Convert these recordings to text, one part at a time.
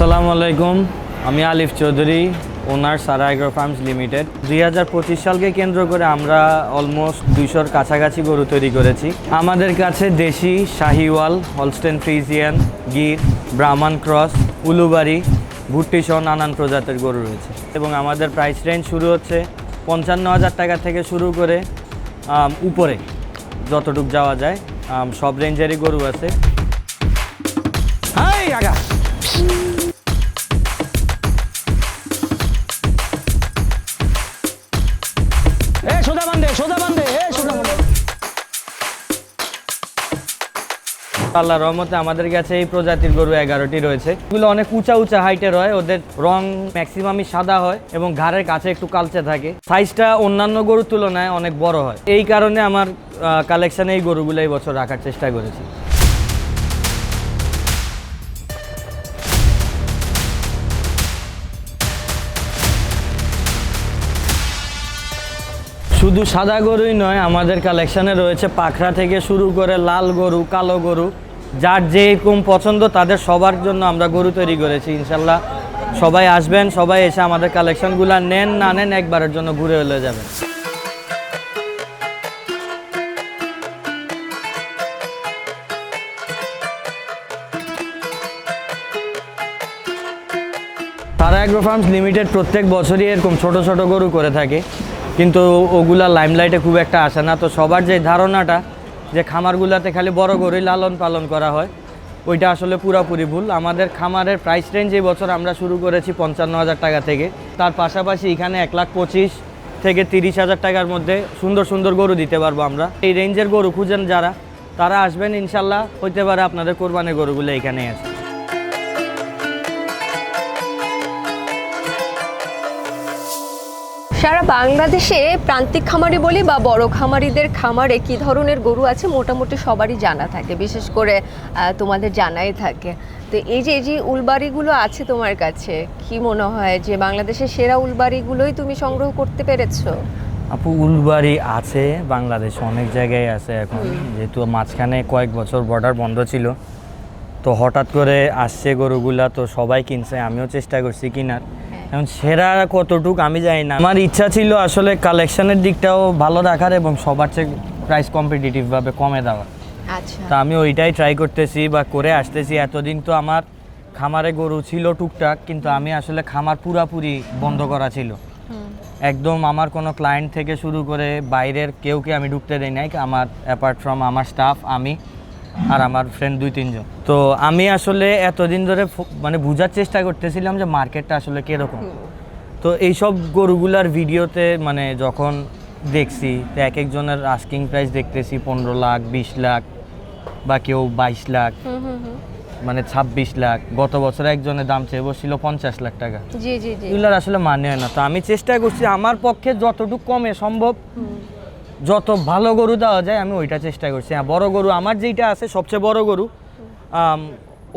আসসালামু আলাইকুম, আমি Alif Chowdhury, owner Sara farms limited. দুই হাজার পঁচিশ সালকে কেন্দ্র করে আমরা অলমোস্ট দুইশোর কাছাকাছি গরু তৈরি করেছি। আমাদের কাছে দেশি শাহিওয়াল, হলস্টেন ফ্রিজিয়ান, গির ব্রাহ্মণ ক্রস উলুবাড়ি ভুট্টি সহ নানান প্রজাতির গরু রয়েছে। এবং আমাদের প্রাইস রেঞ্জ শুরু হচ্ছে পঞ্চান্ন হাজার টাকা থেকে শুরু করে উপরে যতটুক যাওয়া যায় সব রেঞ্জেরই গরু আছে। হাই, আগা! আল্লাহর রহমতে আমাদের কাছে এই প্রজাতির গরু এগারোটি রয়েছে। এগুলো অনেক উঁচা উঁচা হাইটে হয় ওদের রং ম্যাক্সিমামই সাদা হয় এবং ঘাড়ের কাছে একটু কালচে থাকে। সাইজটা অন্যান্য গরুর তুলনায় অনেক বড় হয়। এই কারণে আমার কালেকশানে এই গরুগুলো এই বছর রাখার চেষ্টা করেছি। শুধু সাদা গরুই নয়, আমাদের কালেকশানে রয়েছে পাখরা থেকে শুরু করে লাল গরু, কালো গরু। যার যেরকম পছন্দ, তাদের সবার জন্য আমরা গরু তৈরি করেছি। ইনশাল্লাহ সবাই আসবেন, সবাই এসে আমাদের কালেকশনগুলো নেন, না নেন, একবারের জন্য ঘুরে হলে যাবেন তারা অ্যাগ্রো ফার্মস লিমিটেড প্রত্যেক বছরই এরকম ছোট ছোট গরু করে থাকে। কিন্তু ওগুলা লাইমলাইটে খুব একটা আসে না। তো সবার যে ধারণাটা যে খামারগুলোতে খালি বড় গরুই লালন পালন করা হয়, ওইটা আসলে পুরাপুরি ভুল। আমাদের খামারের প্রাইস রেঞ্জ এই বছর আমরা শুরু করেছি পঞ্চান্ন হাজার টাকা থেকে। তার পাশাপাশি এখানে এক লাখ পঁচিশ থেকে তিরিশ হাজার টাকার মধ্যে সুন্দর সুন্দর গরু দিতে পারব আমরা। এই রেঞ্জের গরু খুঁজেন যারা, তারা আসবেন ইনশাল্লাহ। হইতে পারে আপনাদের কোরবানের গরুগুলো এখানেই আছে। সারা বাংলাদেশে প্রান্তিক খামারি বলি বা বড় খামারিদের খামারে কি ধরনের গরু আছে মোটামুটি সবারই জানা থাকে বিশেষ করে তোমাদের জানাই থাকে। তো এই যে এই যে উলবাড়িগুলো আছে তোমার কাছে কি মনে হয় যে বাংলাদেশের সেরা উলবাড়িগুলোই তুমি সংগ্রহ করতে পেরেছ? আপু উলবাড়ি আছে বাংলাদেশ অনেক জায়গায় আছে এখন। যেহেতু মাঝখানে কয়েক বছর বর্ডার বন্ধ ছিল তো হঠাৎ করে আসছে গরুগুলা তো সবাই কিনছে আমিও চেষ্টা করছি কিনার। এখন সেরা কতটুক আমি জানি না। আমার ইচ্ছা ছিল আসলে কালেকশনের দিকটাও ভালো রাখার এবং সবার চেয়ে প্রাইস কম্পিটিটিভভাবে কমে দেওয়া আচ্ছা। তা আমি ওইটাই ট্রাই করতেছি বা করে আসতেছি। এতদিন তো আমার খামারে গরু ছিল টুকটাক কিন্তু আমি আসলে খামার পুরাপুরি বন্ধ করা ছিল। একদম আমার কোনো ক্লায়েন্ট থেকে শুরু করে বাইরের কেউকে আমি ঢুকতে দেই নাই। আমার অ্যাপার্ট ফ্রম আমার স্টাফ আমি আর আমার ফ্রেন্ড দুই তিনজন। তো আমি আসলে এতদিন ধরে মানে বোঝার চেষ্টা করতেছিলাম যে মার্কেটটা আসলে কীরকম। তো এইসব গরুগুলার ভিডিওতে মানে যখন দেখছি তো এক একজনের আস্কিং প্রাইস দেখতেছি পনেরো লাখ বিশ লাখ বা কেউ বাইশ লাখ মানে ছাব্বিশ লাখ। গত বছর একজনের দাম চেয়ে বসছিল পঞ্চাশ লাখ টাকা। এগুলোর আসলে মানে হয় না। তো আমি চেষ্টা করছি আমার পক্ষে যতটুকু কমে সম্ভব। যত ভালো গরু দেওয়া যায় আমি ওইটা চেষ্টা করছি। হ্যাঁ বড় গরু আমার যেইটা আছে সবচেয়ে বড় গরু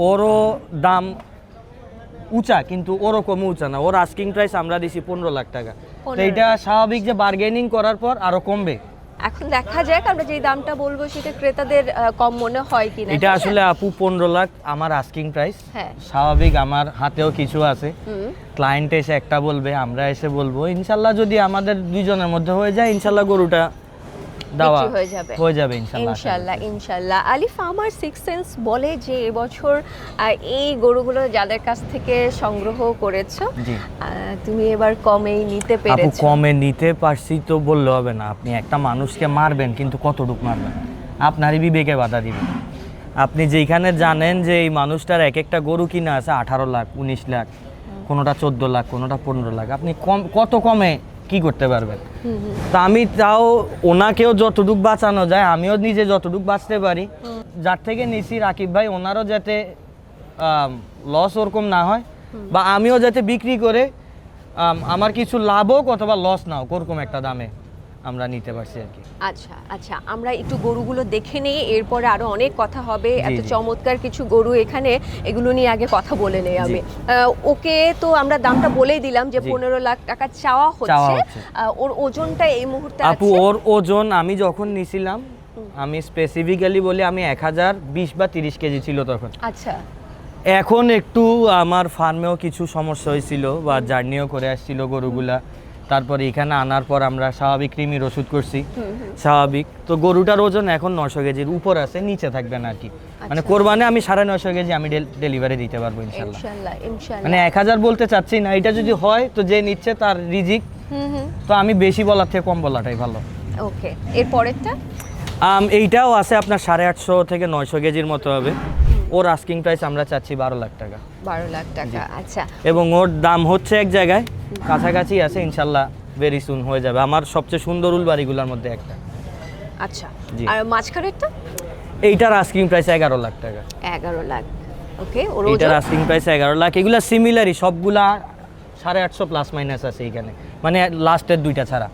ওরও দাম উঁচা কিন্তু ওরকম উঁচা না। ওর আস্কিং প্রাইস আমরা দিছি পনেরো লাখ টাকা। তো 15 এটা স্বাভাবিক যে বার্গেনিং করার পর আরও কমবে। এখন দেখা যাক আমরা যে দামটা বলব সেটা ক্রেতাদের কম মনে হয় কিনা। এটা আসলে আপু পনেরো লাখ আমার আস্কিং প্রাইস হ্যাঁ। স্বাভাবিক আমার হাতেও কিছু আছে। ক্লায়েন্ট এসে একটা বলবে আমরা এসে বলব। ইনশাল্লাহ যদি আমাদের দুইজনের মধ্যে হয়ে যায় ইনশাল্লাহ গরুটা দেওয়া হয়ে যাবে। হয়ে যাবে ইনশাল্লাহ ইনশাল্লাহ আলিফ আমার সিক্স সেন্স বলে যে এবছর এই গরুগুলো যাদের কাছ থেকে সংগ্রহ করেছ তুমি এবার কমেই নিতে পেরেছ। কমে নিতে পারছি তো বললে হবে না। আপনি একটা মানুষকে মারবেন কিন্তু কতটুক মারবেন? আপনারই বিবেকে বাধা দিবেন আপনি যেখানে জানেন যে এই মানুষটার এক একটা গরু কিনা আছে আঠারো লাখ উনিশ লাখ কোনোটা চোদ্দ লাখ কোনোটা পনেরো লাখ। আপনি কম কত কমে কি করতে পারবেন? তা আমি তাও ওনাকেও যতটুক বাঁচানো যায় আমিও নিজে যতটুক বাঁচতে পারি। যার থেকে নিছি রাকিব ভাই ওনারও যাতে লস ওরকম না হয় বা আমিও যাতে বিক্রি করে আমার কিছু লাভ হোক অথবা লস না হোক ওরকম একটা দামে। আমরা নিতে পারছি আর কি। আচ্ছা আচ্ছা আমরা একটু গরুগুলো দেখে নেই এরপরে আরও অনেক কথা হবে। এত চমৎকার কিছু গরু এখানে এগুলো নিয়ে আগে কথা বলে নেই আমি। ওকে তো আমরা দামটা বলেই দিলাম যে। পনেরো লাখ টাকা চাওয়া হচ্ছে। ওর ওজনটা এই মুহূর্তে আপু ওর ওজন আমি যখন নিছিলাম আমি স্পেসিফিক্যালি বলি আমি এক হাজার বিশ বা তিরিশ কেজি ছিল তখন। আচ্ছা। এখন একটু আমার ফার্মেও কিছু সমস্যা হয়েছিল বা জার্নিও করে আসছিল গরুগুলা। তারপরে এখানে আনার পর আমরা স্বাভাবিক কৃমির ওষুধ করছি। স্বাভাবিক। তো গরুটার ওজন এখন নশো কেজির উপর আছে নিচে থাকবে না আর কি। মানে আচ্ছা। কোরবানে আমি সাড়ে নশো কেজি আমি ডেলিভারি দিতে পারব ইনশাল্লাহ। মানে এক হাজার বলতে চাচ্ছি না এটা যদি হয় তো যে নিচ্ছে তার রিজিক। হুম হুম। তো আমি বেশি বলার থেকে কম বলাটাই ভালো। ওকে এর পরেরটা এইটাও আছে আপনার সাড়ে আটশো থেকে নয়শো কেজির মতো হবে। ওর আস্কিং প্রাইস আমরা চাচ্ছি বারো লাখ টাকা। বারো লাখ টাকা আচ্ছা। এবং ওর দাম হচ্ছে এক জায়গায় কাছাকাছি আছে ইনশাল্লাহ ভেরি সুন হয়ে যাবে। আমার সবচেয়ে সুন্দর উলবাড়িগুলোর মধ্যে একটা। আচ্ছা। আর মাঝখানেরটা? এইটার আস্কিং প্রাইস এগারো লাখ টাকা। এগারো লাখ। ওকে ওর এইটার আস্কিং প্রাইস এগারো লাখ। এগুলা সিমিলারই সবগুলা সাড়ে আটশো প্লাস মাইনাস আছে এইখানে। মানে লাস্টের দুইটা ছাড়া।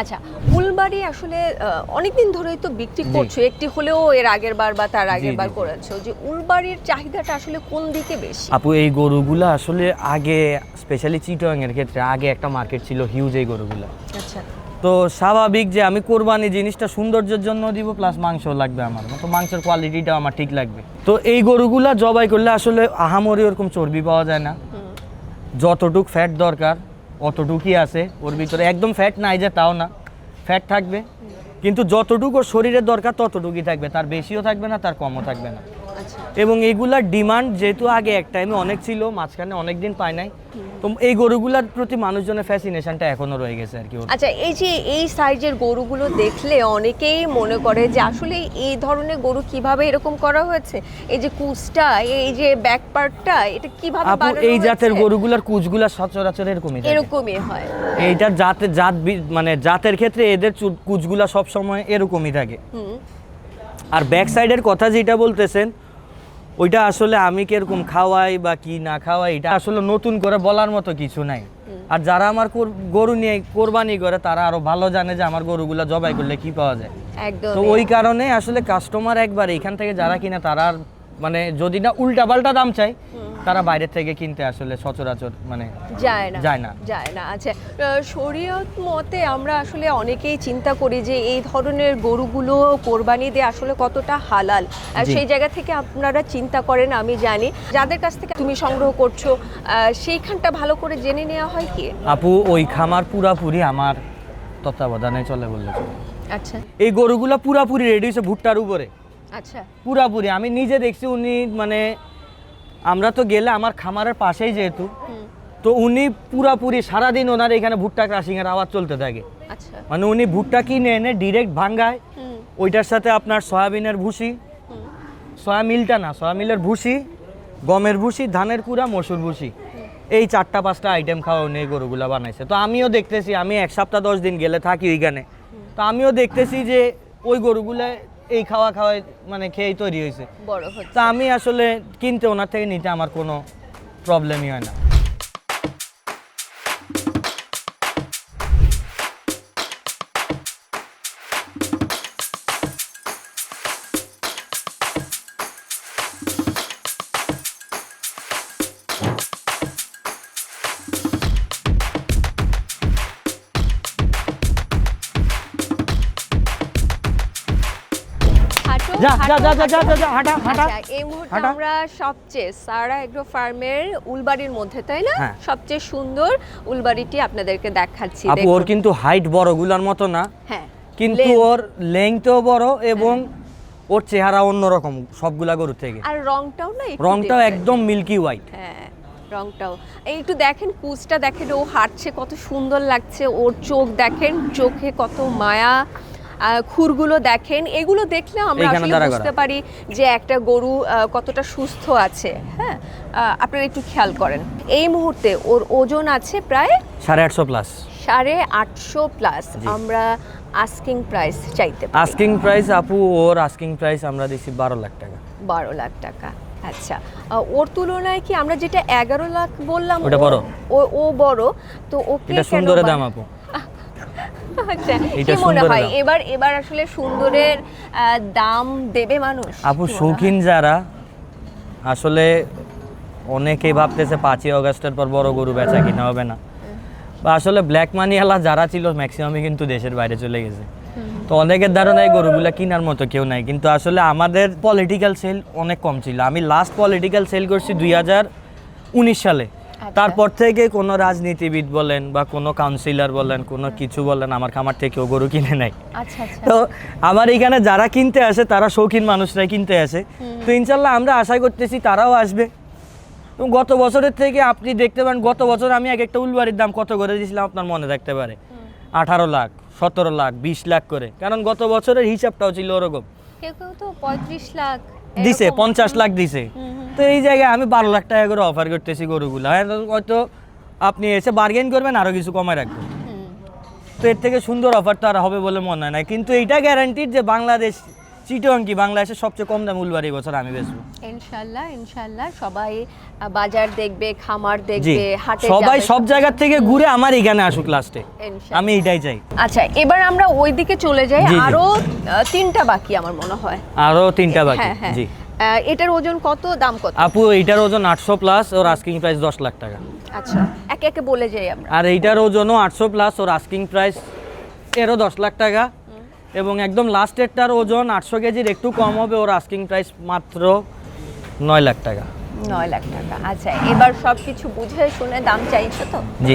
আচ্ছা উলবাড়ি আসলে অনেক দিন ধরেই তো বিক্রি। করছ একটি হলেও এর আগের বার বা তার আগের বার করেছ যে উলবাড়ির চাহিদাটা আসলে কোন দিকে বেশি? আপু এই গরুগুলা আসলে আগে স্পেশালি চিটোয়াং এর ক্ষেত্রে আগে একটা মার্কেট ছিল হিউজ এই গরুগুলা। আচ্ছা। তো স্বাভাবিক যে আমি কোরবানি জিনিসটা সৌন্দর্যের জন্য দিব প্লাস মাংস লাগবে আমার। তো মাংসের কোয়ালিটিটা আমার ঠিক লাগবে। তো এই গরুগুলা জবাই করলে আসলে আহামরি ওরকম চর্বি পাওয়া যায় না। যতটুক ফ্যাট দরকার অতটুকুই আছে। ওর ভিতরে একদম ফ্যাট নাই যে, তাও না। ফ্যাট থাকবে। কিন্তু যতটুকু শরীরের দরকার, ততটুকুই থাকবে। তার বেশিও থাকবে না, তার কমও থাকবে না। এবং এইগুলার ডিমান্ড যেহেতু আগে এক টাইমে অনেক ছিল মাঝখানে অনেক দিন পায় নাই। তো এই গরুগুলার প্রতি মানুষজনের ফ্যাসিনেশনটা এখনও রয়ে গেছে আর কি আচ্ছা এই যে এই সাইজের গরুগুলো দেখলে অনেকেই মনে করে যে আসলে এই ধরনের গরু কীভাবে এরকম করা হয়েছে? এই যে কুচটা এই যে ব্যাক পার্টটা এটা কীভাবে বানানো এই জাতের? গরুগুলার কুচগুলা সচরাচর এরকমই থাকে। এরকমই হয়। এইটা জাতের জাত মানে জাতের ক্ষেত্রে এদের কুচগুলা সব সময় এরকমই থাকে। আর ব্যাক সাইডের কথা যেটা বলতেছেন ওইটা আসলে আমি কীরকম খাওয়াই বা কি না খাওয়াই এটা আসলে নতুন করে বলার মতো কিছু নাই। আর যারা আমার গরু নিয়ে কোরবানি করে তারা আরও ভালো জানে যে আমার গরুগুলা জবাই করলে কি পাওয়া যায়। একদম। তো ওই কারণে আসলে কাস্টমার একবার এখান থেকে যারা কিনা তারা আর মানে যদি না উল্টা পাল্টা দাম চাই তারা বাইরের থেকে কিনতে আসলে সচরাচর মানে যায় না যায় না। যায় না। আচ্ছা শরীয়ত মতে আমরা আসলে অনেকেই চিন্তা করি যে এই ধরনের গরুগুলো কোরবানি দিয়ে আসলে কতটা হালাল। আর সেই জায়গা থেকে আপনারা চিন্তা করেন আমি জানি। যাদের কাছ থেকে তুমি সংগ্রহ করছ সেইখানটা ভালো করে জেনে নেওয়া হয় কি? আপু ওই খামার পুরাপুরি আমার তত্ত্বাবধানে চলে বললে আচ্ছা। এই গরুগুলো পুরাপুরি রেডি হয়েছে ভুট্টার উপরে। আচ্ছা। পুরাপুরি আমি নিজে দেখছি উনি মানে আমরা তো গেলে আমার খামারের পাশেই যেহেতু তো উনি পুরাপুরি সারাদিন ওনার এখানে ভুট্টা ক্রাশিং এর আওয়াজ চলতে থাকে। আচ্ছা। মানে উনি ভুট্টা কিনে এনে ডিরেক্ট ভাঙ্গায় ওইটার সাথে আপনার সয়াবিনের ভুসি সয়া মিলটা না সয়া মিলের ভুসি গমের ভুসি ধানের কুড়া মসুর ভুসি এই চারটা পাঁচটা আইটেম খাওয়া উনি গরুগুলা বানাইছে। তো আমিও দেখতেছি আমি এক সপ্তাহ দশ দিন গেলে থাকি ওইখানে। তো আমিও দেখতেছি যে ওই গরুগুলা এই খাওয়া খাওয়াই মানে খেয়েই তৈরি হয়েছে। তা আমি আসলে কিনতে ওনার থেকে নিতে আমার কোনো প্রবলেমই হয় না। যা, যা, যা, যা, যা, যা, হাঁটা, হাঁটা। এই মুহূর্তে আমরা সবচেয়ে সারা এগ্রো ফার্মের উলবাড়ির মধ্যে তাই না? হ্যাঁ। সবচেয়ে সুন্দর উলবাড়িটি আপনাদেরকে দেখাচ্ছি আপু ওর কিন্তু হাইট বড়গুলার মতো না। হ্যাঁ কিন্তু ওর লেংথও বড় এবং ওর চেহারা অন্যরকম সবগুলা গরু থেকে। আর রংটাও না রংটাও একদম মিল্কি হোয়াইট হ্যাঁ রংটাও। এই একটু দেখেন কুচটা দেখেন ও হাঁটছে কত সুন্দর লাগছে ওর চোখ দেখেন চোখে কত মায়া। খুরগুলো দেখেন এগুলো দেখলে আমরা আসলে বুঝতে পারি যে একটা গরু কতটা সুস্থ আছে হ্যাঁ? আপনারা একটু খেয়াল করেন। এই মুহূর্তে ওর ওজন আছে প্রায় সাড়ে আটশো প্লাস সাড়ে আটশো প্লাস আমরা আস্কিং প্রাইস চাইতে পারি। আস্কিং প্রাইস আপু ওর আস্কিং প্রাইস আমরা দিচ্ছি বারো লাখ টাকা। বারো লাখ টাকা। আচ্ছা ওর তুলনায় কি আমরা যেটা এগারো লাখ বললাম ওটা ও- বড়। ও বড় তো ওকে কেন দাম আপু। আচ্ছা কি মনে হয়? এবার এবার আসলে সুন্দরের দাম দেবে মানুষ আপু শৌখিন যারা আসলে অনেকেই ভাবতেছে পাঁচই অগস্টের পর বড় গরু বেচা কিনা হবে না। বা আসলে ব্ল্যাক মানি এলা যারা ছিল ম্যাক্সিমামই কিন্তু দেশের বাইরে চলে গেছে। তো অনেকের ধারণা এই গরুগুলা কেনার মতো কেউ নাই। কিন্তু আসলে আমাদের পলিটিক্যাল সেল অনেক কম ছিল। আমি লাস্ট পলিটিক্যাল সেল করছি দুই হাজার উনিশ সালে। তারপর থেকে কোনো রাজনীতিবিদ বলেন বা কোনো কাউন্সিলর বলেন কোনো কিছু বলেন আমার খামার থেকেও গরু কিনে নেয় আচ্ছা আচ্ছা। তো আমার এখানে যারা কিনতে আসে তারা শৌখিন মানুষরাই কিনতে আসে। তো ইনশাল্লাহ আমরা আশা করতেছি তারাও আসবে। গত বছরের থেকে আপনি দেখতে পারেন গত বছর আমি এক একটা উলবাড়ির দাম কত করে দিয়েছিলাম আপনার মনে থাকতে পারে? আঠারো লাখ সতেরো লাখ বিশ লাখ করে। কারণ গত বছরের হিসাবটাও ছিল ওরকম। কেউ কেউ তো পঁয়ত্রিশ লাখ দিছে পঞ্চাশ লাখ দিছে। তো এই জায়গায় আমি বারো লাখ টাকা করে অফার করতেছি গরুগুলো। হ্যাঁ হয়তো আপনি এসে বার্গেন করবেন আরও কিছু কমায় রাখবেন তো এর থেকে সুন্দর অফার তো আর হবে বলে মনে হয় না। কিন্তু এইটা গ্যারান্টিড যে বাংলাদেশ চিটং কি বাংলাদেশের সবচেয়ে কম দাম উলবার এই বছর আমি বেচবো। ইনশাল্লাহ ইনশাল্লাহ। সবাই বাজার দেখবে খামার দেখবে হাটে সবাই সব জায়গা থেকে ঘুরে আমার এখানে আসুক লাস্টে আমি এটাই চাই। আচ্ছা এবার আমরা ওই দিকে চলে যাই। আরও তিনটা বাকি আমার মনে হয়। আরও তিনটা বাকি হ্যাঁ হ্যাঁ। জি। এটার ওজন কত দাম কত? আপু এইটার ওজন আটশো প্লাস ওর আস্কিং প্রাইস দশ লাখ টাকা। আচ্ছা একে একে বলে যাই আমরা। আর এইটার ওজনও আটশো প্লাস ওর আস্কিং প্রাইস এরও দশ লাখ টাকা। এবং একদম লাস্টেরটার ওজন আটশো কেজির একটু কম হবে ওর আস্কিং প্রাইস মাত্র নয় লাখ টাকা। নয় লাখ টাকা। আচ্ছা এবার সব কিছু বুঝে শুনে দাম চাইছো তো? জি।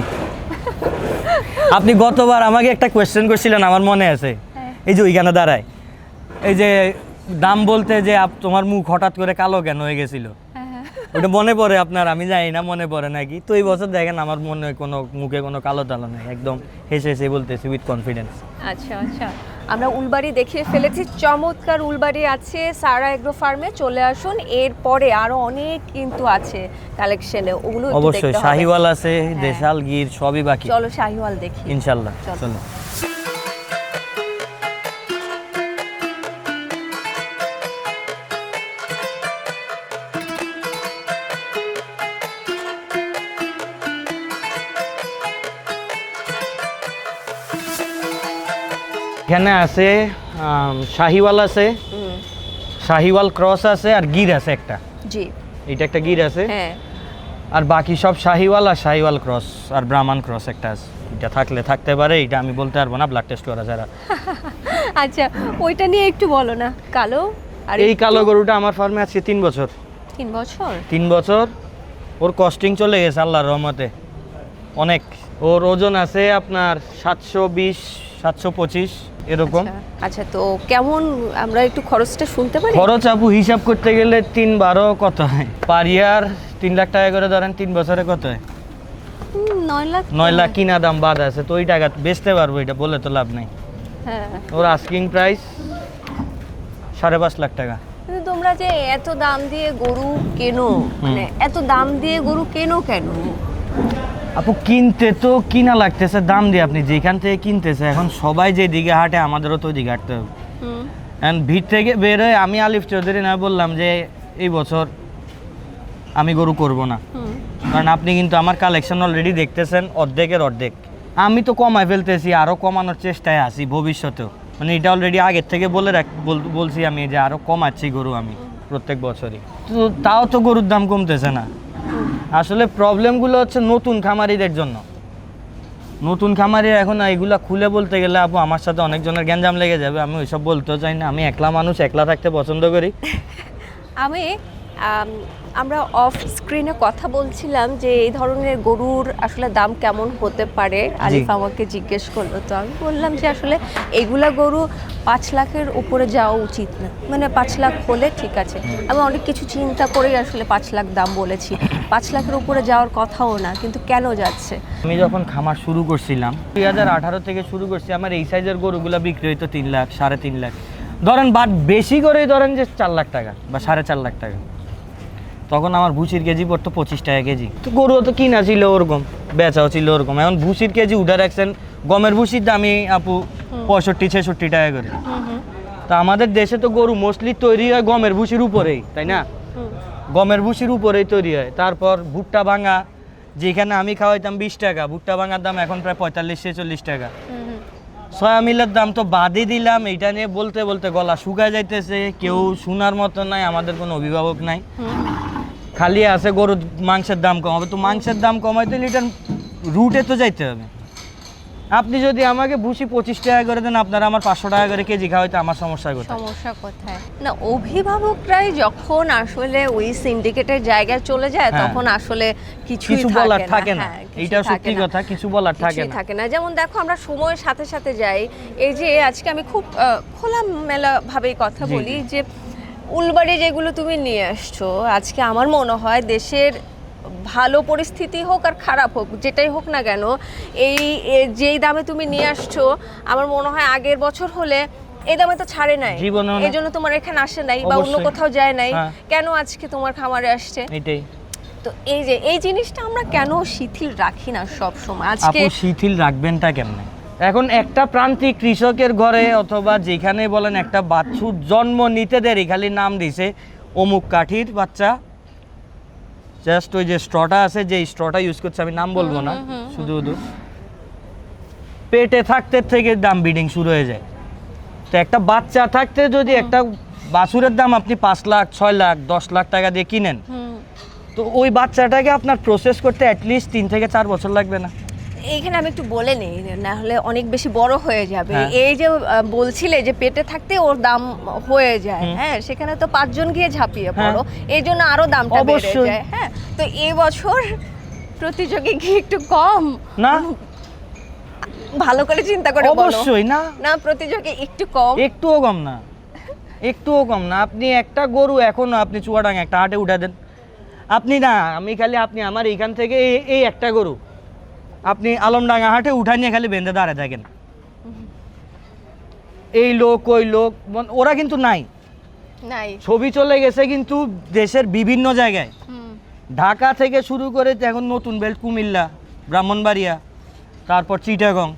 আপনি গতবার আমাকে একটা কোয়েশ্চেন করছিলেন আমার মনে আছে। হ্যাঁ। এই যে ওইখানে দাঁড়ায়। এই যে দাম বলতে যে তোমার মুখ হঠাৎ করে কালো কেন হয়ে গেছিল? ওটা মনে পড়ে আপনার আমি জানি না মনে পড়ে নাকি। তো এই বছর দেখেন আমার মনে কোনো মুখে কোনো কালো টালো নেই। একদম হেসে হেসে বলতেছি উইথ কনফিডেন্স আচ্ছা আচ্ছা। আমরা উলবাড়ি দেখিয়ে ফেলেছি চমৎকার উলবাড়ি আছে সারা এগ্রো ফার্মে চলে আসুন। এরপরে আরও অনেক কিন্তু আছে কালেকশনে ওগুলো অবশ্যই শাহিওয়াল আছে দেশাল গির সবই বাকি। চলো শাহিওয়াল দেখি। ইনশাল্লাহ চলো। এখানে আছে শাহিওয়াল আছে শাহিওয়াল ক্রস আছে আর গির আছে একটা। জি। এটা একটা গির আছে। হ্যাঁ। আর বাকি সব শাহিওয়াল আর শাহিওয়াল ক্রস আর ব্রাহ্মণ ক্রস একটা আছে। এটা থাকলে থাকতে পারে এটা আমি বলতে পারব না ব্লাড টেস্ট করা ছাড়া আচ্ছা ওইটা নিয়ে একটু বলো না কালো আর এই কালো গরুটা আমার ফার্মে আছে তিন বছর। তিন বছর? তিন বছর ওর কস্টিং চলে গেছে আল্লাহর রহমতে। অনেক। ওর ওজন আছে আপনার সাতশো বিশ সাতশো পঁচিশ। এরকম? আচ্ছা, আচ্ছা তো কেমন আমরা একটু খরচটা শুনতে পারি? খরচ আপু হিসাব করতে গেলে তিন বারো কত হয়? পার ইয়ার তিন লাখ টাকা করে ধরেন তিন বছরে কত হয়? নয় লাখ নয় লাখ কিনা দাম বাদ আছে তো ওই টাকা বেচতে পারব এটা বলে তো লাভ নেই। হ্যাঁ। ওর আস্কিং প্রাইস সাড়ে পাঁচ লাখ টাকা। কিন্তু তোমরা যে এত দাম দিয়ে গরু কেনো? মানে এত দাম দিয়ে গরু কেনো কেন? আপু কিনতে তো কিনা লাগতেছে দাম দিয়ে আপনি যেখান থেকে কিনতেছে এখন সবাই যে দিকে হাঁটে আমাদেরও তো দিকে হাঁটতে হবে। And ভিড় থেকে বেরোয় আমি আলিফ চৌধুরী না বললাম যে এই বছর আমি গরু করব না। কারণ আপনি কিন্তু আমার কালেকশন অলরেডি দেখতেছেন অর্ধেকের অর্ধেক। আমি তো কমায় ফেলতেছি আরও কমানোর চেষ্টায় আছি ভবিষ্যতেও। মানে এটা অলরেডি আগের থেকে বলে রাখ বল- বলছি আমি যে আরও কমাচ্ছি গরু আমি প্রত্যেক বছরই। তো তাও তো গরুর দাম কমতেছে না। আসলে প্রবলেমগুলো হচ্ছে নতুন খামারিদের জন্য। নতুন খামারি এখন এগুলা খুলে বলতে গেলে আপু আমার সাথে অনেকজনের গ্যাঞ্জাম লেগে যাবে আমি ওইসব বলতেও চাই না আমি একলা মানুষ একলা থাকতে পছন্দ করি। আম, আমরা অফ স্ক্রিনে কথা বলছিলাম যে এই ধরনের গরুর আসলে দাম কেমন হতে পারে? আলিফ আমাকে জিজ্ঞেস করল। তো আমি বললাম যে আসলে এগুলা গরু পাঁচ লাখের উপরে যাওয়া উচিত না। মানে পাঁচ লাখ হলে ঠিক আছে। আমি অনেক কিছু চিন্তা করেই আসলে পাঁচ লাখ দাম বলেছি। পাঁচ লাখের উপরে যাওয়ার কথাও না কিন্তু কেন যাচ্ছে? আমি যখন খামার শুরু করছিলাম দুই হাজার আঠারো থেকে শুরু করছি আমার এই সাইজের গরুগুলো বিক্রি হইতো তিন লাখ সাড়ে তিন লাখ। ধরেন বাট বেশি করেই ধরেন যে চার লাখ টাকা বা সাড়ে চার লাখ টাকা। তখন আমার ভুসির কেজি পড়তো পঁচিশ টাকা কেজি। তো গরুও তো কিনা ছিল ওরকম বেচাও ছিল ওরকম। এখন ভুসির কেজি উঠে রাখছেন গমের ভুসির দামই আপু পঁয়ষট্টি ছেষট্টি টাকা করে। তো আমাদের দেশে তো গরু মোস্টলি তৈরি হয় গমের ভুসির উপরেই তাই না? গমের ভুসির উপরেই তৈরি হয়। তারপর ভুট্টা ভাঙা যেখানে আমি খাওয়াইতাম বিশ টাকা ভুট্টা ভাঙার দাম এখন প্রায় পঁয়তাল্লিশ ছেচল্লিশ টাকা। সয়া মিলের দাম তো বাদই দিলাম এটা নিয়ে বলতে বলতে গলা শুকায় যাইতেছে। কেউ শোনার মতো নাই, আমাদের কোনো অভিভাবক নাই। খালি আছে গরুর মাংসের দাম কমাবে তো মাংসের দাম কমাইতে এটা রুটে তো যাইতে হবে। আপনি যদি আমাকে ভুসি পঁচিশ টাকা করে দেন আপনারা আমার পাঁচশো টাকা করে কেজি খাওয়াইতে আমার সমস্যা কোথায়? সমস্যা কোথায়? না অভিভাবকরাই যখন আসলে ওই সিন্ডিকেটের জায়গায় চলে যায় হ্যাঁ। তখন আসলে কিছু বলার থাকে না। হ্যাঁ, এইটা সত্যি কথা কিছু বলার থাকে না। থাকে না। যেমন দেখো আমরা সময়ের সাথে সাথে যাই। এই যে আজকে আমি খুব খোলামেলা ভাবেই কথা বলি যে উলবাড়ি যেগুলো তুমি নিয়ে আসছো আজকে আমার মনে হয় দেশের ভালো পরিস্থিতি হোক আর খারাপ হোক যেটাই হোক না কেন এই যেই দামে তুমি নিয়ে আসছো আমার মনে হয় আগের বছর হলে এই দামে তো ছাড়ে নাই। এই জন্য তোমার এখানে আসে নাই বা অন্য কোথাও যায় নাই। হ্যাঁ। কেন আজকে তোমার খামারে আসছে? এটাই। তো এই যে এই জিনিসটা আমরা কেন শিথিল রাখি না সব সময়? আজকে শিথিল রাখবেনটা কেমনে? এখন একটা প্রান্তিক কৃষকের ঘরে অথবা যেখানে বলেন একটা বাচ্চুর জন্ম নিতে দেরি খালি নাম দিছে অমুক কাঠির বাচ্চা জাস্ট ওই যে স্ট্রটা আছে যে স্ট্রটা ইউজ করছে আমি নাম বলব না। শুধু শুধু। পেটে থাকতে থেকে দাম বিডিং শুরু হয়ে যায়। তো একটা বাচ্চা থাকতে যদি একটা বাছুরের দাম আপনি পাঁচ লাখ ছয় লাখ দশ লাখ টাকা দিয়ে কিনেন তো ওই বাচ্চাটাকে আপনার প্রসেস করতে অ্যাটলিস্ট তিন থেকে চার বছর লাগবে না। এইখানে আমি একটু বলে নেই না হলে অনেক বেশি বড় হয়ে যাবে। হ্যাঁ। এই যে বলছিলে যে পেটে থাকতে ওর দাম হয়ে যায় হ্যাঁ সেখানে তো পাঁচজন গিয়ে ঝাঁপিয়ে হ্যাঁ। পড়ো এই জন্য আরও দামটা বেড়ে। যায় হ্যাঁ। তো এই বছর প্রতিযোগী কি একটু কম? না। ভালো করে চিন্তা করে বলো। অবশ্যই না। না প্রতিযোগী একটু কম? একটুও কম না। একটুও কম না। আপনি একটা গরু এখনও আপনি চুয়াডাঙ্গা একটা হাটে উঠা দেন। আপনি না আমি খালি আপনি আমার এইখান থেকে এই একটা গরু। আপনি আলমডাঙ্গা হাটে উঠা নিয়ে খালি বেঁধে দাঁড়ায় থাকেন। এই লোক ওই লোক ওরা কিন্তু নাই। নাই। ছবি চলে গেছে কিন্তু দেশের বিভিন্ন জায়গায়। ঢাকা থেকে শুরু করে এখন নতুন বেল্ট কুমিল্লা ব্রাহ্মণবাড়িয়া তারপর চিটাগং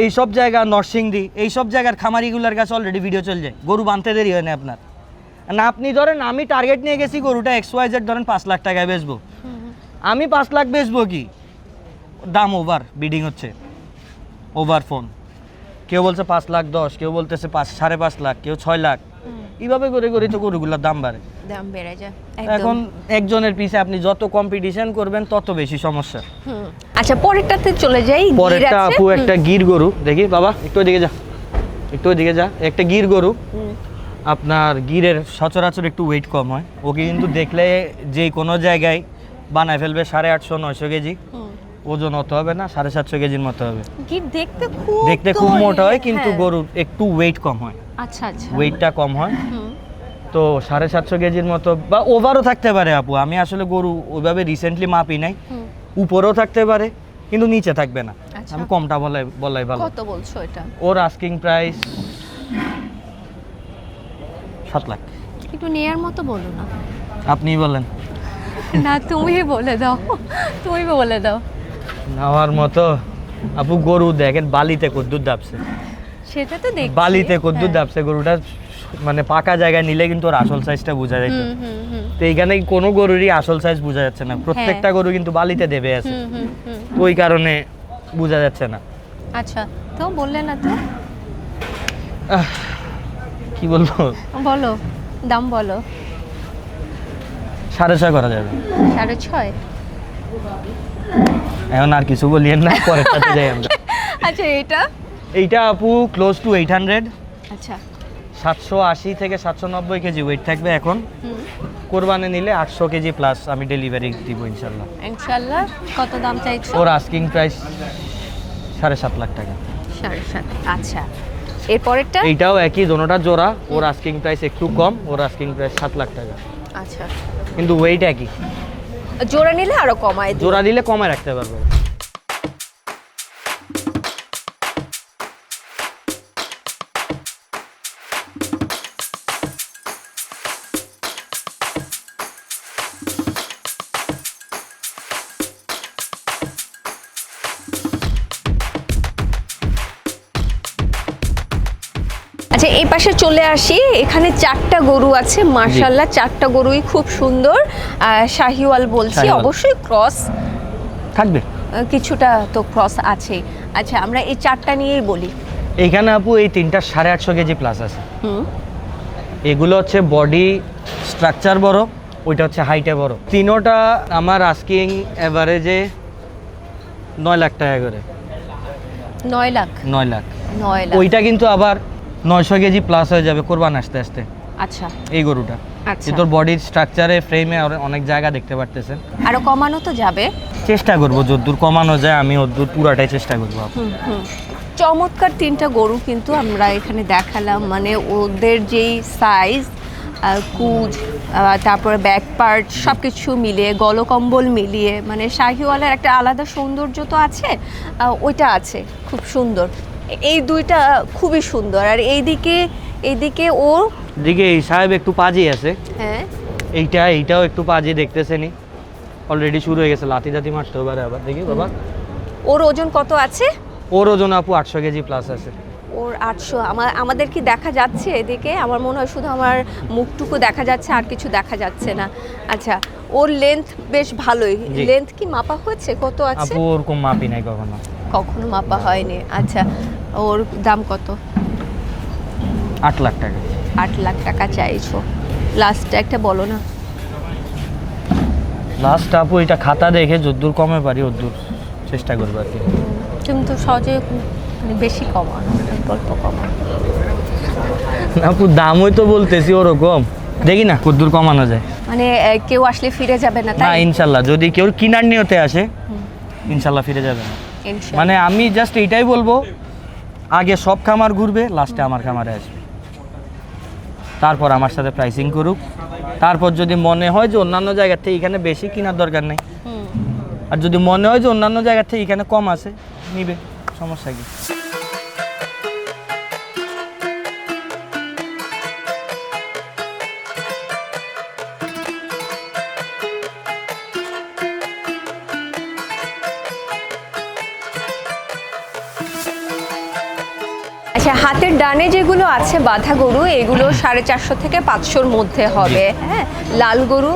এই সব জায়গা নরসিংদী এই সব জায়গার খামারিগুলোর কাছে অলরেডি ভিডিও চলে যায় গরু বানতে দেরি হয় না আপনার। না আপনি ধরেন আমি টার্গেট নিয়ে গেছি গরুটা এক্স ওয়াই জেড ধরেন পাঁচ লাখ টাকায় বেচবো। আমি পাঁচ লাখ বেচবো কি? দাম ওভার বিডিং হচ্ছে। ওভার ফোন কেউ বলছে পাঁচ লাখ দশ কেউ বলতেছে পাঁচ সাড়ে পাঁচ লাখ কেউ ছয় লাখ। এইভাবে করে করে তো গরুগুলোর দাম বাড়ে। দাম বেড়ে যায় এখন একজনের পিছে আপনি যত কম্পিটিশন করবেন তত বেশি সমস্যা। আচ্ছা পরেরটাতে চলে যাই পরেরটা আপু একটা গির গরু। দেখি বাবা একটু ওইদিকে যা একটু ওইদিকে যা। একটা গির গরু। আপনার গিরের সচরাচর একটু ওয়েট কম হয়। ওকে কিন্তু দেখলে যে কোনো জায়গায় বানায় ফেলবে সাড়ে আটশো নয়শো কেজি। ওজন অত হবে না সাড়ে সাতশো কেজির মতো হবে। গির দেখতে খুব দেখতে খুব মোটা হয় ইয়ে, কিন্তু হ্যাঁ। গরুর একটু ওয়েট কম হয়। আচ্ছা আচ্ছা। ওয়েটটা কম হয়। তো সাড়ে সাতশো কেজির মতো বা ওভারও থাকতে পারে আপু আমি আসলে গরু ওইভাবে রিসেন্টলি মাপি নাই। উপরেও থাকতে পারে কিন্তু নিচে থাকবে না। আচ্ছা। আমি কমটা বলাই বলাই ভালো। কত বলছো এটা? ওর আস্কিং প্রাইস সাত লাখ। একটু নেয়ার মতো বলো না। আপনি বলেন। না তুমি বলে দাও। তুমি বলে দাও। নেওয়ার মতো। আপু গরু দেখেন বালিতে কদ্দুর দাপছে। সেটা তো দেখছি। বালিতে কদ্দুর হ্যাঁ। দাপছে গরুটা মানে পাকা জায়গায় নিলে কিন্তু ওর আসল সাইজটা বোঝা হুম, তো এইখানে কোনো গরুরই আসল সাইজ বোঝা যাচ্ছে না। প্রত্যেকটা গরু কিন্তু বালিতে দেবে আছে। তো ওই কারণে বোঝা যাচ্ছে না। আচ্ছা তো বললে না তো? কি বলব? বলো দাম বলো। সাড়ে ছয় করা যাবে। সাড়ে ছয়? এখন আর কিছু বলিয়েন না পরেরটাতে যাই আমরা। আচ্ছা এটা এইটা আপু ক্লোজ টু এইট হান্ড্রেড আচ্ছা। সাতশো আশি থেকে সাতশো নব্বই কেজি ওয়েট থাকবে এখন। কোরবানি নিলে আটশো কেজি প্লাস আমি ডেলিভারি দিব ইনশাল্লাহ। ইনশাল্লাহ। কত দাম চাইছো? ওর আস্কিং প্রাইস সাড়ে সাত লাখ টাকা। সাড়ে সাত আচ্ছা। এরপরেরটা এইটাও একই দোনোটা জোড়া। ওর আস্কিং প্রাইস একটু কম ওর আস্কিং প্রাইস সাত লাখ টাকা। আচ্ছা। কিন্তু ওয়েট একই। জোড়া নিলে আরও কমায় জোড়া নিলে কমায় রাখতে পারব। আচ্ছা এই পাশে চলে আসি। এখানে চারটা গরু আছে মার্শাল্লাহ চারটা গরুই খুব সুন্দর। শাহিওয়াল বলছি অবশ্যই ক্রস থাকবে। কিছুটা তো ক্রস আছে আচ্ছা আমরা এই চারটা নিয়েই বলি। এইখানে আপু এই তিনটা সাড়ে আটশো কেজি প্লাস আছে। হুম। এগুলো হচ্ছে বডি স্ট্রাকচার বড় ওইটা হচ্ছে হাইটে বড়। তিনোটা আমার আস্কিং এভারেজে নয় লাখ টাকা করে। নয় লাখ। নয় লাখ। নয় লাখ। ওইটা কিন্তু আবার নয়শো কেজি প্লাস হয়ে যাবে কোরবান আসতে আসতে। আচ্ছা। এই গরুটা। আচ্ছা। তোর বডির স্ট্রাকচারে ফ্রেমে অনেক জায়গা দেখতে পারতেছেন। আরও কমানো তো যাবে। চেষ্টা করব যদ্দূর কমানো যায় আমি ওদ্দূর পুরাটাই চেষ্টা করব চমৎকার তিনটা গরু কিন্তু আমরা এখানে দেখালাম। মানে ওদের যেই সাইজ কুজ তারপরে ব্যাক পার্ট সব কিছু মিলিয়ে গলকম্বল মিলিয়ে মানে শাহিওয়ালার একটা আলাদা সৌন্দর্য তো আছে ওইটা আছে খুব সুন্দর। এই দুইটা খুবই সুন্দর। আর এইদিকে এইদিকে ও দিকে এই সাহেব একটু পাজি আছে। হ্যাঁ। এইটা এইটাও একটু পাজি দেখতেছেনি অলরেডি শুরু হয়ে গেছে লাতি জাতি মারতে পারে আবার। দেখি বাবা। ওর ওজন কত আছে? ওর ওজন আপু আটশো কেজি প্লাস আছে। ওর আটশো। আমার আমাদের কি দেখা যাচ্ছে এদিকে? আমার মনে হয় শুধু আমার মুখটুকু দেখা যাচ্ছে আর কিছু দেখা যাচ্ছে না। আচ্ছা ওর লেন্থ বেশ ভালোই। লেন্থ কি মাপা হয়েছে? কত আছে? আপু ওরকম মাপি নাই কখনো। কখনো মাপা হয়নি। আচ্ছা ওর দাম কত? আট লাখ টাকা। আট লাখ টাকা চাইছো। লাস্ট একটা বলো না। লাস্ট আপু এটা খাতা দেখে যদ্দূর কমে পারি ওদ্দূর চেষ্টা করব আর কি। তুমি তো সহজে মানে বেশি কমা অল্প কমা আপু দামই তো বলতেছি ওরকম। দেখি না কদ্দূর কমানো যায়। মানে কেউ আসলে ফিরে যাবে না না ইনশাল্লাহ। যদি কেউ কিনার নিয়তে আসে ইনশাল্লাহ ফিরে যাবে না। মানে আমি জাস্ট এটাই বলব আগে সব খামার ঘুরবে লাস্টে আমার খামারে আসবে। তারপর আমার সাথে প্রাইসিং করুক। তারপর যদি মনে হয় যে অন্যান্য জায়গার থেকে এখানে বেশি কেনার দরকার নেই আর যদি মনে হয় যে অন্যান্য জায়গার থেকে এখানে কম আছে নিবে সমস্যা কি? হাতের ডানে যেগুলো আছে বাঁধা গরু এগুলো সাড়ে চারশো থেকে পাঁচশোর মধ্যে হবে। হ্যাঁ লাল গরু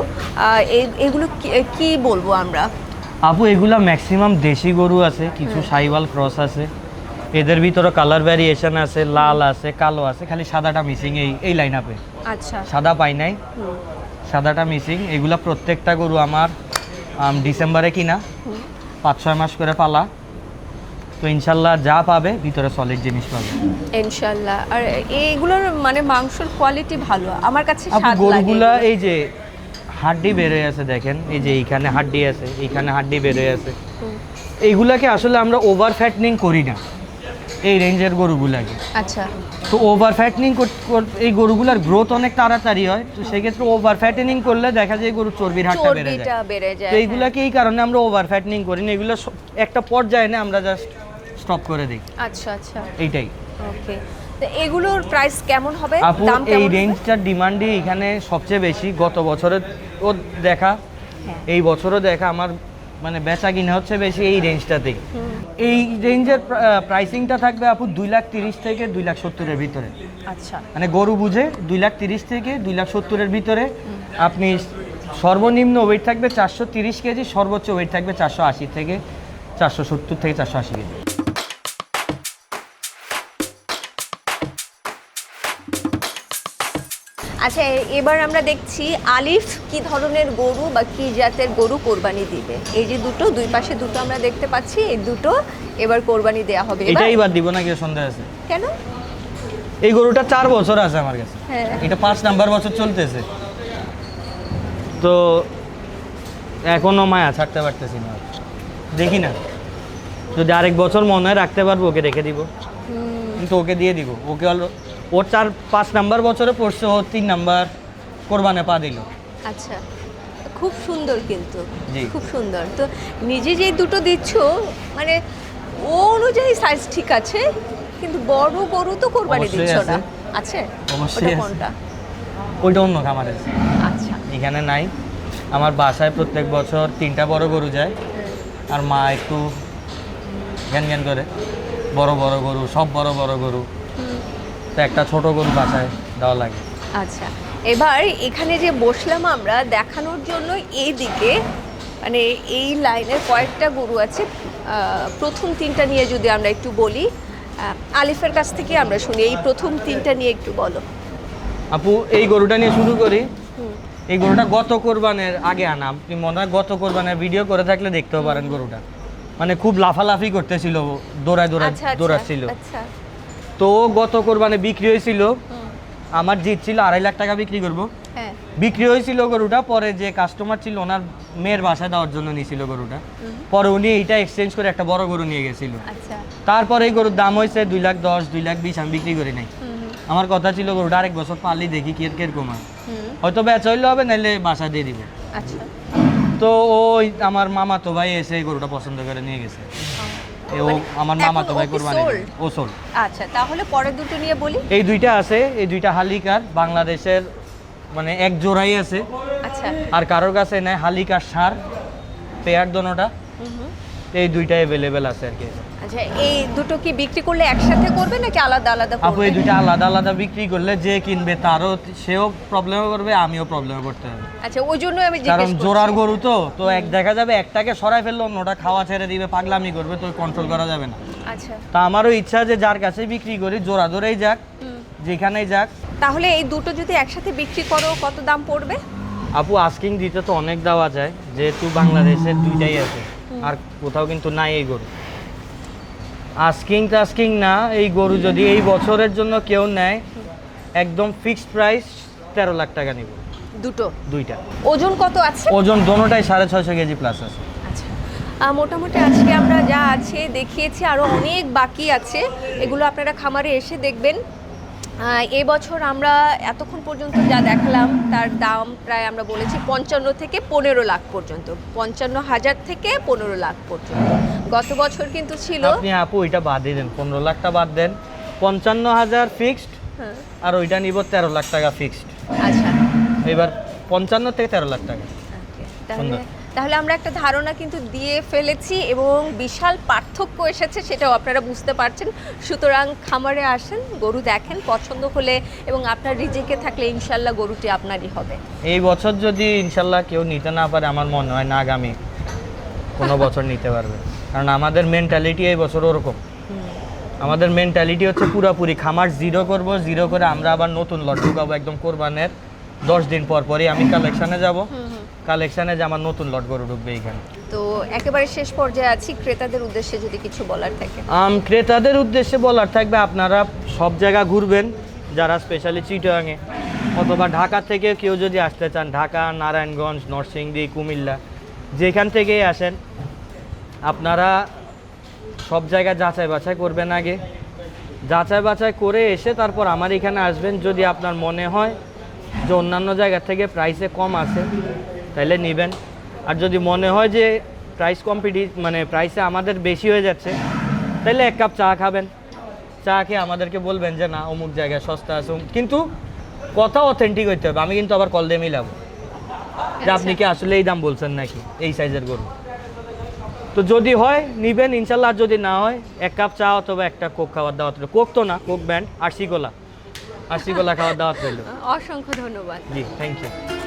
এগুলো কি- কি বলব আমরা? আপু এগুলো ম্যাক্সিমাম দেশি গরু আছে কিছু সাইওয়াল ক্রস আছে। এদের ভিতরে কালার ভ্যারিয়েশন আছে লাল আছে কালো আছে খালি সাদাটা মিসিং এই এই লাইন আপে আচ্ছা। সাদা পাই নাই। সাদাটা মিসিং এগুলা প্রত্যেকটা গরু আমার ডিসেম্বরে কিনা পাঁচ ছয় মাস করে পালা। তো ইনশাল্লাহ যা পাবে ভিতরে সলিড জিনিস পাবে। ইনশাল্লাহ। আর এইগুলোর মানে মাংসের কোয়ালিটি ভালো। আমার কাছে স্বাদ লাগে গরুগুলা এই যে হাড্ডি বেরোয় আছে দেখেন এই যে এইখানে হাড্ডি আছে এইখানে হাড্ডি বেরোয় আছে। এইগুলাকে আসলে আমরা ওভার ফ্যাটনিং করি না এই রেঞ্জের গরুগুলাকে। আচ্ছা। তো ওভার ফ্যাটনিং এই গরুগুলার গ্রোথ অনেক তাড়াতাড়ি হয় তো সেক্ষেত্রে ওভার ফ্যাটেনিং করলে দেখা যায় গরুর চর্বির হারটা বেড়ে যায়। চর্বিটা বেড়ে যায় তো এইগুলাকে এই কারণে আমরা ওভার ফ্যাটনিং করি না এগুলো একটা পর্যায়ে না আমরা জাস্ট স্টপ করে দিই। আচ্ছা আচ্ছা। এইটাই। ওকে তো এগুলোর প্রাইস কেমন হবে? আপু দাম এই? রেঞ্জটার ডিমান্ডই এখানে সবচেয়ে বেশি। গত বছরের ও দেখা হ্যাঁ। এই বছরও দেখা আমার মানে বেচা কিনা হচ্ছে বেশি এই রেঞ্জটাতেই এই রেঞ্জের প্রাইসিংটা থাকবে আপু দুই লাখ তিরিশ থেকে দুই লাখ সত্তরের ভিতরে। আচ্ছা। মানে গরু বুঝে দুই লাখ তিরিশ থেকে দুই লাখ সত্তরের ভিতরে। আপনি সর্বনিম্ন ওয়েট থাকবে চারশো তিরিশ কেজি সর্বোচ্চ ওয়েট থাকবে চারশো আশি থেকে চারশো সত্তর থেকে চারশো আশি কেজি। আচ্ছা এবার আমরা দেখছি আলিফ কি ধরনের গরু বা কি জাতের গরু কোরবানি দিবে? এই যে দুটো দুই পাশে দুটো আমরা দেখতে পাচ্ছি এই দুটো এবার কোরবানি দেয়া হবে। এবার? এটাই বাদ দিব না কেউ সন্দেহ আছে। কেন? এই গরুটা চার বছর আছে আমার কাছে। হ্যাঁ। এটা পাঁচ নাম্বার বছর চলতেছে। তো এখনও মায়া ছাড়তে পারতেছি না। দেখি না। যদি আরেক বছর মনে হয় রাখতে পারব ওকে রেখে দিব। কিন্তু ওকে দিয়ে দিব। ওকে ওর চার পাঁচ নাম্বার বছরে পড়ছে ও তিন নাম্বার কোরবানে পা দিল। আচ্ছা খুব সুন্দর কিন্তু। খুব সুন্দর। তো নিজে যে দুটো দিচ্ছ মানে ও অনুযায়ী সাইজ ঠিক আছে কিন্তু বড় গরু তো কোরবানি দিচ্ছ না। আছে। অবশ্যই ওটা কোনটা? ওইটা অন্য খামারে আচ্ছা। এখানে নাই। আমার বাসায় প্রত্যেক বছর তিনটা বড় গরু যায় আর মা একটু জ্ঞান জ্ঞান করে। বড় বড় গরু সব বড় বড় গরু। তো একটা ছোট গরু বাসায় দেওয়া লাগে। আচ্ছা এবার এখানে যে বসলাম আমরা দেখানোর জন্য এই দিকে মানে এই লাইনের কয়েকটা গরু আছে। প্রথম তিনটা নিয়ে যদি আমরা একটু বলি আলিফের কাছ থেকে আমরা শুনি এই প্রথম তিনটা নিয়ে একটু বলো। আপু এই গরুটা নিয়ে শুরু করি। এই গরুটা গত কোরবানের আগে আনা আপনি মনে হয় গত কোরবানের ভিডিও করে থাকলে দেখতেও পারেন গরুটা। মানে খুব লাফালাফি করতেছিল দৌড়ায় দৌড়ায় আচ্ছা আচ্ছা দৌড়াচ্ছিল। আচ্ছা। তো গত কোরবানি বিক্রি হয়েছিল। আমার জিত ছিল আড়াই লাখ টাকা বিক্রি করব। হ্যাঁ। বিক্রি হয়েছিল গরুটা পরে যে কাস্টমার ছিল ওনার মেয়ের বাসায় দেওয়ার জন্য নিয়েছিল গরুটা। পরে উনি এইটা এক্সচেঞ্জ করে একটা বড় গরু নিয়ে গেছিল। আচ্ছা। তারপরে এই গরুর দাম হয়েছে দুই লাখ দশ দুই লাখ বিশ আমি বিক্রি করি নাই। আমার কথা ছিল গরুটা আরেক বছর পালি দেখি কে কীরকম হয়। হয়তো বেচা হইলে হবে নাহলে বাসা দিয়ে দিব। আচ্ছা। তো ওই আমার মামা তো ভাই এসে গরুটা পছন্দ করে নিয়ে গেছে। ও মানে আমার মামা তো ও ভাই কোরবানি? ও সোল আচ্ছা তাহলে পরের দুটো নিয়ে বলি। এই দুইটা আছে এই দুইটা হালিকার বাংলাদেশের মানে এক জোড়াই আছে। আচ্ছা। আর কারোর কাছে নেয় হালিকার সার পেয়ার দোনোটা। এই দুইটা অ্যাভেলেবেল আছে আর কি। আচ্ছা এই দুটো কি বিক্রি করলে একসাথে করবে নাকি আলাদা আলাদা আপু এই দুইটা আলাদা আলাদা বিক্রি করলে যে কিনবে তারও সেও প্রবলেমে করবে আমিও প্রবলেমে করতে হবে। আচ্ছা ওই জন্য আমি কারণ করছি। গরু তো তো এক দেখা যাবে একটাকে সরাই ফেলল অন্যটা খাওয়া ছেড়ে দিবে পাগলামি করবে তো কন্ট্রোল করা যাবে না। আচ্ছা। তা আমারও ইচ্ছা যে যার কাছে বিক্রি করি ধরেই যাক। যেখানেই যাক। তাহলে এই দুটো যদি একসাথে বিক্রি করো কত দাম পড়বে? আপু আস্কিং দিতে তো অনেক দেওয়া যায় যেহেতু বাংলাদেশের দুইটাই আছে আর কোথাও কিন্তু নাই এই গরু। আস্কিং টাস্কিং না এই গরু যদি এই বছরের জন্য কেউ নেয় একদম ফিক্সড প্রাইস তেরো লাখ টাকা নিব। দুটো? দুইটা। ওজন কত আছে? ওজন দোনোটাই সাড়ে ছয়শো কেজি প্লাস আছে। আচ্ছা। মোটামুটি আজকে আমরা যা আছে দেখিয়েছি আরও অনেক বাকি আছে। এগুলো আপনারা খামারে এসে দেখবেন। আহ, এই বছর আমরা এতক্ষণ পর্যন্ত যা দেখলাম তার দাম প্রায় আমরা বলেছি পঞ্চান্ন থেকে পনেরো লাখ পর্যন্ত। পঞ্চান্ন হাজার থেকে পনেরো লাখ পর্যন্ত। গত বছর কিন্তু ছিল আপনি আপু ওইটা বাদ দিয়ে দেন। পনেরো লাখটা বাদ দেন। পঞ্চান্ন হাজার ফিক্সড হ্যাঁ, আর ওইটা নিব তেরো লাখ টাকা ফিক্সড আচ্ছা। এবার পঞ্চান্ন থেকে তেরো লাখ টাকা। তাহলে সুন্দর। তাহলে আমরা একটা ধারণা কিন্তু দিয়ে ফেলেছি এবং বিশাল পার্থক্য এসেছে সেটাও আপনারা বুঝতে পারছেন। সুতরাং খামারে আসেন গরু দেখেন পছন্দ হলে এবং আপনার রিজেকে থাকলে ইনশাল্লাহ গরুটি আপনারই হবে। এই বছর যদি ইনশাল্লাহ কেউ নিতে না পারে আমার মনে হয় না আগামী কোনো বছর নিতে পারবে। কারণ আমাদের মেন্টালিটি এই বছর ওরকম। আমাদের মেন্টালিটি হচ্ছে পুরোপুরি খামার জিরো করব জিরো করে আমরা আবার নতুন লট ঢুকাবো একদম কোরবানের দশ দিন পর পরই আমি কালেকশানে যাব। কালেকশানে যে আমার নতুন লট গরু ঢুকবে এইখানে। তো একেবারে শেষ পর্যায়ে আছি ক্রেতাদের উদ্দেশ্যে যদি কিছু বলার থাকে। আম ক্রেতাদের উদ্দেশ্যে বলার থাকবে আপনারা সব জায়গা ঘুরবেন যারা স্পেশালি চিটাঙে অথবা ঢাকা থেকে কেউ যদি আসতে চান ঢাকা নারায়ণগঞ্জ নরসিংদী কুমিল্লা যেখান থেকেই আসেন আপনারা সব জায়গায় যাচাই বাছাই করবেন আগে। যাচাই বাছাই করে এসে তারপর আমার এখানে আসবেন যদি আপনার মনে হয় যে অন্যান্য জায়গা থেকে প্রাইসে কম আছে। তাহলে নেবেন। আর যদি মনে হয় যে প্রাইস কম্পিটি মানে প্রাইসে আমাদের বেশি হয়ে যাচ্ছে তাহলে এক কাপ চা খাবেন। চা খেয়ে আমাদেরকে বলবেন যে না অমুক জায়গায় সস্তা আছে। কিন্তু কথা অথেন্টিক হইতে হবে। আমি কিন্তু আবার কল দিয়ে মিলাবো। যে আপনি কি আসলে এই দাম বলছেন নাকি এই সাইজের গরু? তো যদি হয় নিবেন ইনশাল্লাহ। আর যদি না হয় এক কাপ চা অথবা একটা কোক খাবার দাওয়াত রইল। কোক তো না Coke brand. RC cola. RC cola খাবার দাওয়াত রইল। অসংখ্য ধন্যবাদ। জি থ্যাংক ইউ